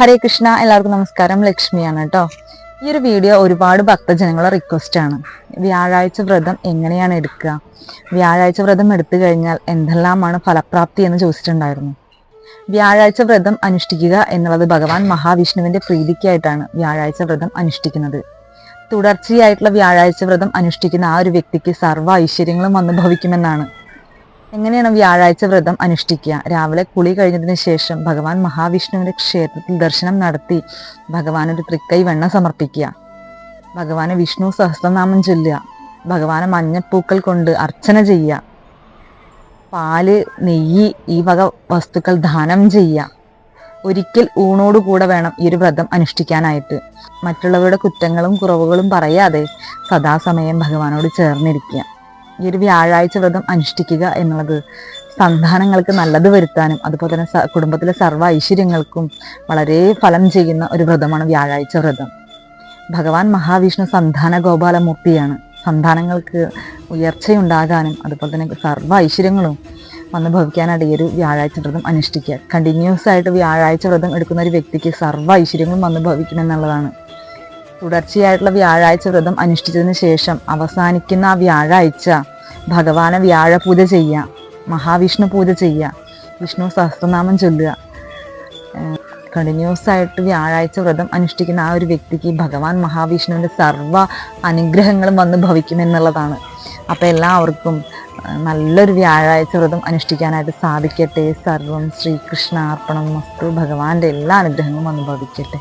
ഹരേ കൃഷ്ണ എല്ലാവർക്കും നമസ്കാരം. ലക്ഷ്മിയാണ് കേട്ടോ ഈ ഒരു വീഡിയോ ഒരുപാട് ഭക്തജനങ്ങളുടെ റിക്വസ്റ്റ് ആണ്. വ്യാഴാഴ്ച വ്രതം എങ്ങനെയാണ് എടുക്കുക? വ്യാഴാഴ്ച വ്രതം എടുത്തു കഴിഞ്ഞാൽ എന്തെല്ലാമാണ് ഫലപ്രാപ്തി എന്ന് ചോദിച്ചിട്ടുണ്ടായിരുന്നു. വ്യാഴാഴ്ച വ്രതം അനുഷ്ഠിക്കുക എന്നുള്ളത് ഭഗവാൻ മഹാവിഷ്ണുവിന്റെ പ്രീതിക്കായിട്ടാണ് വ്യാഴാഴ്ച വ്രതം അനുഷ്ഠിക്കുന്നത്. തുടർച്ചയായിട്ടുള്ള വ്യാഴാഴ്ച വ്രതം അനുഷ്ഠിക്കുന്ന ആ ഒരു വ്യക്തിക്ക് സർവ ഐശ്വര്യങ്ങളും വന്നു എങ്ങനെയാണ് വ്യാഴാഴ്ച വ്രതം അനുഷ്ഠിക്കുക? രാവിലെ കുളി കഴിഞ്ഞതിന് ശേഷം ഭഗവാൻ മഹാവിഷ്ണുവിന്റെ ക്ഷേത്രത്തിൽ ദർശനം നടത്തി ഭഗവാൻ ഒരു തൃക്കൈ വെണ്ണ സമർപ്പിക്കുക. ഭഗവാന് വിഷ്ണു സഹസ്രനാമം ചൊല്ലുക. ഭഗവാനെ മഞ്ഞപ്പൂക്കൾ കൊണ്ട് അർച്ചന ചെയ്യുക. പാൽ നെയ്യ് ഈ വക വസ്തുക്കൾ ദാനം ചെയ്യുക. ഒരിക്കൽ ഊണോടുകൂടെ വേണം ഈ ഒരു വ്രതം അനുഷ്ഠിക്കാനായിട്ട്. മറ്റുള്ളവരുടെ കുറ്റങ്ങളും കുറവുകളും പറയാതെ സദാസമയം ഭഗവാനോട് ചേർന്നിരിക്കുക. ഈ ഒരു വ്യാഴാഴ്ച വ്രതം അനുഷ്ഠിക്കുക എന്നുള്ളത് സന്താനങ്ങൾക്ക് നല്ലത് വരുത്താനും അതുപോലെ തന്നെ കുടുംബത്തിലെ സർവ ഐശ്വര്യങ്ങൾക്കും വളരെ ഫലം ചെയ്യുന്ന ഒരു വ്രതമാണ് വ്യാഴാഴ്ച വ്രതം. ഭഗവാൻ മഹാവിഷ്ണു സന്താന ഗോപാലമൂർത്തിയാണ്. സന്താനങ്ങൾക്ക് ഉയർച്ചയുണ്ടാകാനും അതുപോലെ തന്നെ സർവ ഐശ്വര്യങ്ങളും വന്ന് ഭവിക്കാനായിട്ട് ഈ ഒരു വ്യാഴാഴ്ച വ്രതം അനുഷ്ഠിക്കുക. കണ്ടിന്യൂസ് ആയിട്ട് വ്യാഴാഴ്ച വ്രതം എടുക്കുന്ന ഒരു വ്യക്തിക്ക് സർവ ഐശ്വര്യങ്ങളും വന്ന് ഭവിക്കുമെന്നുള്ളതാണ് തുടർച്ചയായിട്ടുള്ള വ്യാഴാഴ്ച വ്രതം അനുഷ്ഠിച്ചതിന് ശേഷം അവസാനിക്കുന്ന ആ വ്യാഴാഴ്ച ഭഗവാനെ വ്യാഴ പൂജ ചെയ്യുക മഹാവിഷ്ണു പൂജ ചെയ്യുക വിഷ്ണു സഹസ്രനാമം ചൊല്ലുക. കണ്ടിന്യൂസ് ആയിട്ട് വ്യാഴാഴ്ച വ്രതം അനുഷ്ഠിക്കുന്ന ആ ഒരു വ്യക്തിക്ക് ഭഗവാൻ മഹാവിഷ്ണുവിന്റെ സർവ അനുഗ്രഹങ്ങളും വന്ന് ഭവിക്കുമെന്നുള്ളതാണ് അപ്പോൾ എല്ലാവർക്കും നല്ലൊരു വ്യാഴാഴ്ച വ്രതം അനുഷ്ഠിക്കാനായിട്ട് സാധിക്കട്ടെ. സർവം ശ്രീകൃഷ്ണ അർപ്പണം വസ്തു ഭഗവാന്റെ എല്ലാ അനുഗ്രഹങ്ങളും വന്ന് ഭവിക്കട്ടെ.